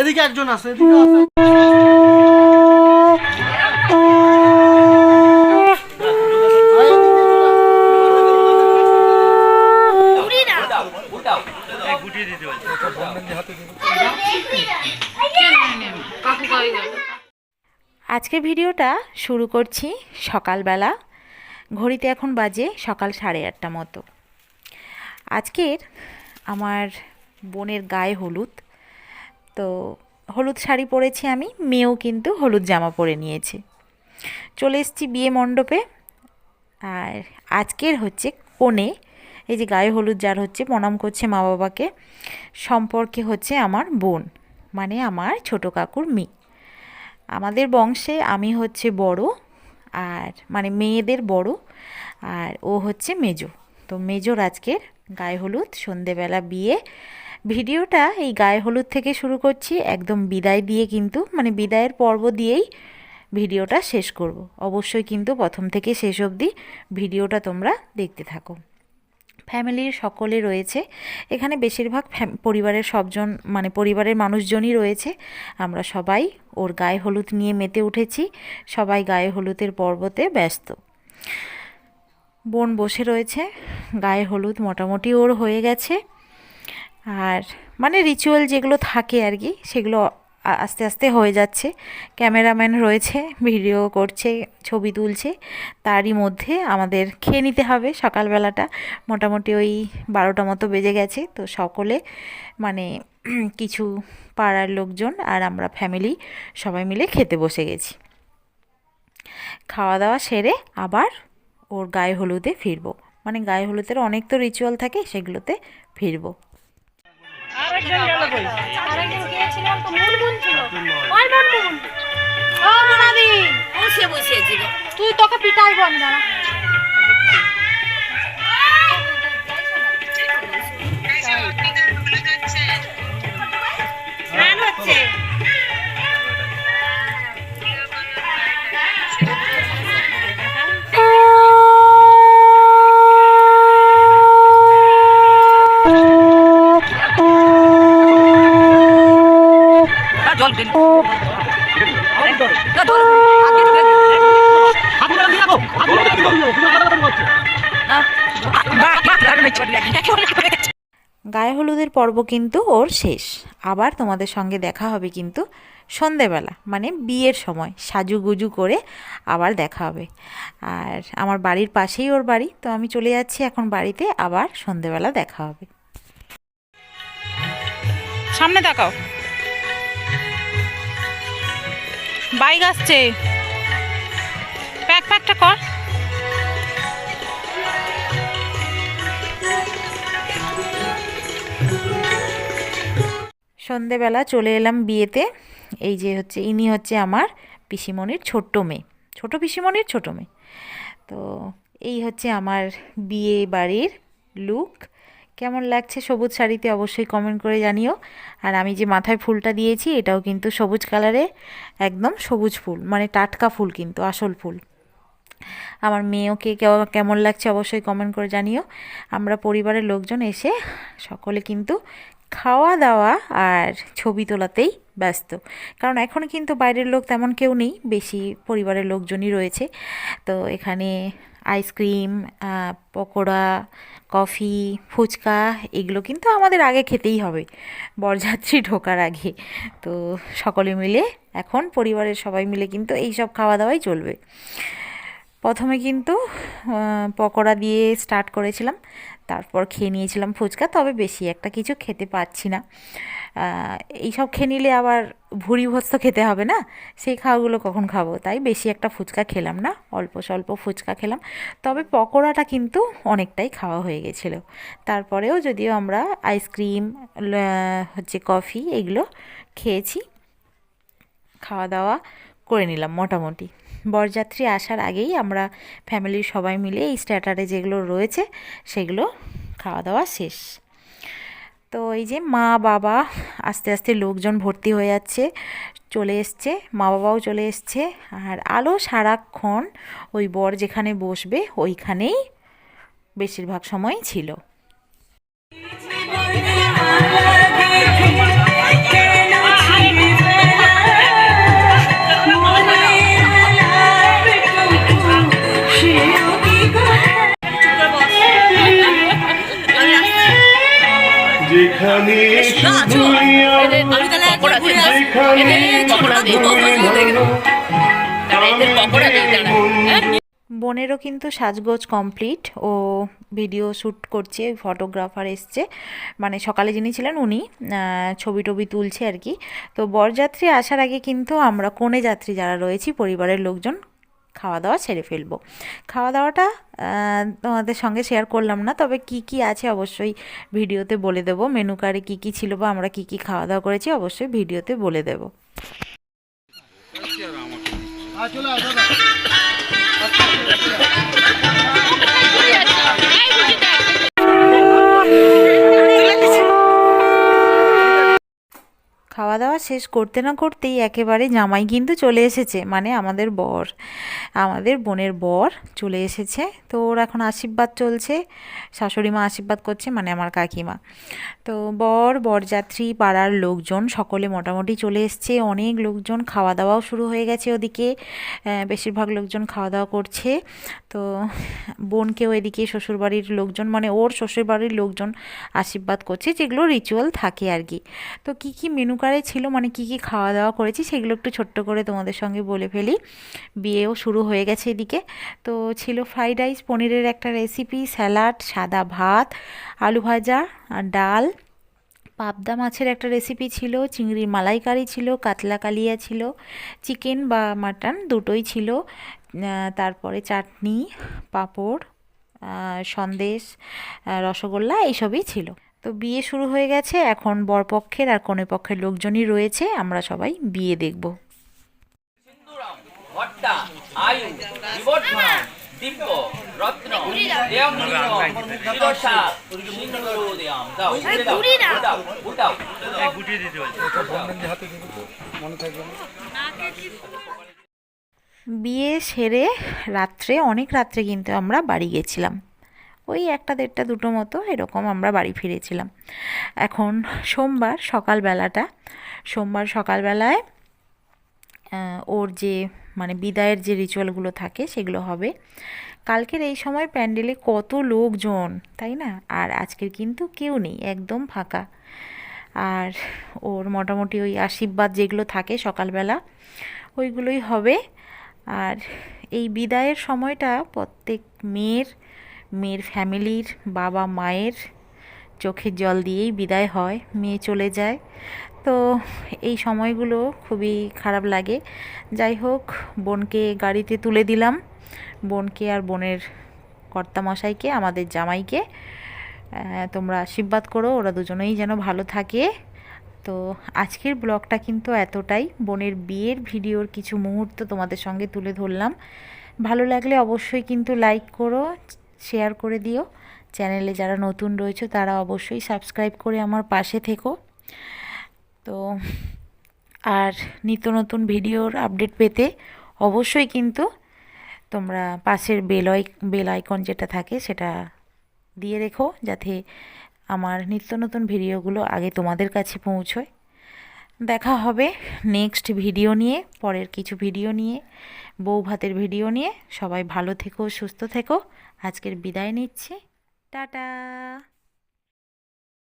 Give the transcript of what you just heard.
এদিকে একজন আছে, এদিকে আছে। আজকে ভিডিওটা শুরু করছি সকালবেলা। ঘড়িতে এখন বাজে সকাল সাড়ে আটটা মতো। আজকের আমার বোনের গায়ে হলুদ। তো হলুদ শাড়ি পরেছি আমি, মেয়েও কিন্তু হলুদ জামা পরে নিয়েছে। চলে এসেছি বিয়ে মণ্ডপে। আর আজকের হচ্ছে কোণে, এই যে গায়ে হলুদ যার হচ্ছে, প্রণাম করছে মা বাবাকে। সম্পর্কে হচ্ছে আমার বোন মানে আমার ছোট কাকুর মেয়ে। আমাদের বংশে আমি হচ্ছে বড়, আর মানে মেয়েদের বড়, আর ও হচ্ছে মেজো। তো মেজোর আজকের গায়ে হলুদ, সন্ধেবেলা বিয়ে ভিডিওটা এই গায়ে হলুদ থেকে শুরু করছি, একদম বিদায় দিয়ে কিন্তু মানে বিদায়ের পর্ব দিয়েই ভিডিওটা শেষ করব। অবশ্যই কিন্তু প্রথম থেকে শেষ অবধি ভিডিওটা তোমরা দেখতে থাকো। ফ্যামিলির সকলে রয়েছে, এখানে বেশিরভাগ পরিবারের সবজন মানে পরিবারের মানুষজনই রয়েছে। আমরা সবাই ওর গায়ে হলুদ নিয়ে মেতে উঠেছি, সবাই গায়ে হলুদের পর্বতে ব্যস্ত। বোন বসে রয়েছে, গায়ে হলুদ মোটামুটি ওর হয়ে গেছে। আর মানে রিচুয়াল যেগুলো থাকে আর কি, সেগুলো আস্তে আস্তে হয়ে যাচ্ছে। ক্যামেরাম্যান রয়েছে ভিডিও করছে, ছবি তুলছে। তারই মধ্যে আমাদের খেয়ে নিতে হবে সকালবেলাটা। মোটামুটি ওই বারোটা মতো বেজে গেছে। তো সকলে মানে কিছু পাড়ার লোকজন আর আমরা ফ্যামিলি সবাই মিলে খেতে বসে গেছি। খাওয়া দাওয়া সেরে আবার ওর গায়ে হলুদে ফিরবো। মানে গায়ে হলুদের অনেক তো রিচুয়াল থাকে, সেগুলোতে ফিরবো। আরেকজন গিয়েছিলাম তো মুনমুন ছিল। ওই মুনমুন ও মোনাদি বসে বসে ছিল তুই তোকে পিটাই বন্ধ না জল দিন গায়ে হলুদের পর্ব কিন্তু ওর শেষ আবার তোমাদের সঙ্গে দেখা হবে কিন্তু সন্ধেবেলা মানে বিয়ের সময় সাজুগুজু করে আবার দেখা হবে আর আমার বাড়ির পাশেই ওর বাড়ি তো আমি চলে যাচ্ছি এখন বাড়িতে আবার সন্ধেবেলা দেখা হবে সামনে তাকাও বাইক আসছে। প্যাক প্যাকটা কর। সন্ধেবেলা চলে এলাম বিয়েতে। এই যে হচ্ছে, ইনি হচ্ছে আমার পিসিমণির ছোট্ট মেয়ে। ছোটো পিসিমণির ছোট মেয়ে। তো এই হচ্ছে আমার বিয়ে বাড়ির লুক কেমন লাগছে সবুজ শাড়িতে অবশ্যই কমেন্ট করে জানিও। আর আমি যে মাথায় ফুলটা দিয়েছি, এটাও কিন্তু সবুজ কালারে একদম সবুজ ফুল মানে টাটকা ফুল কিন্তু, আসল ফুল। আমার মেয়েওকে কেও- কেমন লাগছে অবশ্যই কমেন্ট করে জানিও। আমরা পরিবারের লোকজন এসে সকলে কিন্তু খাওয়া দাওয়া আর ছবি তোলাতেই ব্যস্ত। কারণ এখন কিন্তু বাইরের লোক তেমন কেউ নেই, বেশি পরিবারের লোকজনই রয়েছে। তো এখানে আইসক্রিম পকোড়া কফি ফুচকা, এগুলো কিন্তু আমাদের আগে খেতেই হবে। বরযাত্রী ঢোকার আগে। তো সকলে মিলে, এখন পরিবারের সবাই মিলে কিন্তু এই সব খাওয়া দাওয়াই চলবে। প্রথমে কিন্তু পকোড়া দিয়ে স্টার্ট করেছিলাম। তারপর খেয়ে নিয়েছিলাম ফুচকা, তবে বেশি একটা কিছু খেতে পাচ্ছি না। এইসব খেয়ে নিলে আবার ভুড়ি ভস্ত খেতে হবে না? সেই খাওয়াগুলো কখন খাব? তাই বেশি একটা ফুচকা খেলাম না, অল্প স্বল্প ফুচকা খেলাম। তবে পকোড়াটা কিন্তু অনেকটাই খাওয়া হয়ে গেছিল। তারপরেও যদিও আমরা আইসক্রিম হচ্ছে কফি, এগুলো খেয়েছি। খাওয়া দাওয়া করে নিলাম মোটামুটি। বরযাত্রী আসার আগেই আমরা ফ্যামিলির সবাই মিলে এই স্ট্যাটারে যেগুলো রয়েছে, সেগুলো খাওয়া দাওয়া শেষ। তো এই যে মা, বাবা আস্তে আস্তে লোকজন ভর্তি হয়ে যাচ্ছে, চলে এসছে, মা, বাবাও চলে এসছে, আর আলো সারাক্ষণ ওই বর যেখানে বসবে, ওইখানেই বেশিরভাগ সময় ছিল। বোনেরও কিন্তু সাজগোজ কমপ্লিট। ও ভিডিও শ্যুট করছে, ফটোগ্রাফার এসছে। মানে সকালে যিনি ছিলেন উনি ছবি টবি তুলছে আর কি। তো বরযাত্রী আসার আগে কিন্তু আমরা কনে যাত্রী যারা রয়েছি, পরিবারের লোকজন খাওয়া দাওয়া ছেড়ে ফেলব। খাওয়া দাওয়াটা তোমাদের সঙ্গে শেয়ার করলাম না, তবে কি কি আছে অবশ্যই ভিডিওতে বলে দেবো। মেনু কার্ডে কী কী ছিল বা আমরা কি কি খাওয়া দাওয়া করেছি অবশ্যই ভিডিওতে বলে দেবো। খাওয়া দাওয়া শেষ করতে না করতেই একেবারে জামাই কিন্তু চলে এসেছে মানে আমাদের বর। আমাদের বোনের বর চলে এসেছে, তো ওর এখন আশীর্বাদ চলছে, শাশুড়ি মা আশীর্বাদ করছে মানে আমার কাকিমা। তো বর, বরযাত্রী পাড়ার লোকজন সকলে মোটামুটি চলে এসছে, অনেক লোকজন খাওয়া দাওয়াও শুরু হয়ে গেছে ওদিকে বেশিরভাগ লোকজন খাওয়া দাওয়া করছে। তো বোনকেও এদিকে শ্বশুরবাড়ির লোকজন মানে ওর শ্বশুরবাড়ির লোকজন আশীর্বাদ করছে, যেগুলো রিচুয়াল থাকে আর কি। তো কি কি মেনু কার্ডে ছিল মানে কি কি খাওয়া দাওয়া করেছি সেগুলো একটু ছোট্ট করে তোমাদের সঙ্গে বলে ফেলি। বিয়েও শুরু হয়ে গেছে এদিকে। তো ছিল ফ্রাইড রাইস, পনিরের একটা রেসিপি স্যালাড, সাদা ভাত, আলু ভাজা, আর ডাল। পাবদা মাছের একটা রেসিপি ছিল, চিংড়ির মালাইকারি ছিল, কাতলা কালিয়া ছিল, চিকেন বা মাটন দুটোই ছিল তারপরে চাটনি, পাঁপড় সন্দেশ রসগোল্লা, এইসবই ছিল। তো বিয়ে শুরু হয়ে গেছে এখন বরপক্ষের আর কনে পক্ষের লোকজনই রয়েছে আমরা সবাই বিয়ে দেখব। বিয়ে সেরে রাত্রে অনেক রাত্রে কিন্তু আমরা বাড়ি গেছিলাম। ওই একটা দেড়টা দুটো মতো এরকম আমরা বাড়ি ফিরেছিলাম। এখন সোমবার সকালবেলাটা, সোমবার সকালবেলায় ওর যে মানে বিদায়ের যে রিচুয়ালগুলো থাকে সেগুলো হবে। কালকের এই সময় প্যান্ডেলে কত লোকজন, তাই না? আর আজকের কিন্তু কেউ নেই, একদম ফাঁকা। আর ওর মোটামুটি ওই আশীর্বাদ যেগুলো থাকে সকালবেলা, ওইগুলোই হবে। আর এই বিদায়ের সময়টা প্রত্যেক মেয়ের মেয়ের ফ্যামিলির বাবা মায়ের চোখে জল দিয়েই বিদায় হয়, মেয়ে চলে যায়। তো এই সময়গুলো খুবই খারাপ লাগে। যাই হোক, বোনকে গাড়িতে তুলে দিলাম। বোনকে আর বোনের কর্তামশাইকে, আমাদের জামাইকে। তোমরা আশীর্বাদ করো, ওরা দুজনেই যেন ভালো থাকে। তো আজকের ব্লগটা কিন্তু এতটাই। বোনের বিয়ের ভিডিওর কিছু মুহূর্ত তোমাদের সঙ্গে তুলে ধরলাম। ভালো লাগলে অবশ্যই কিন্তু লাইক করো শেয়ার করে দিও। চ্যানেলে যারা নতুন রয়েছে, তারা অবশ্যই সাবস্ক্রাইব করে আমার পাশে থেকো। তো, আর নিত্য নতুন ভিডিওর আপডেট পেতে অবশ্যই কিন্তু তোমরা পাশের বেল আই- বেল আইকন যেটা থাকে, সেটা দিয়ে রেখো, যাতে আমার নিত্য নতুন ভিডিওগুলো আগে তোমাদের কাছে পৌঁছয়। দেখা হবে নেক্সট ভিডিও নিয়ে, পরের কিছু ভিডিও নিয়ে বউ ভাতের ভিডিও নিয়ে। সবাই ভালো থেকো, সুস্থ থেকো। আজকের বিদায় নিচ্ছি। টাটা।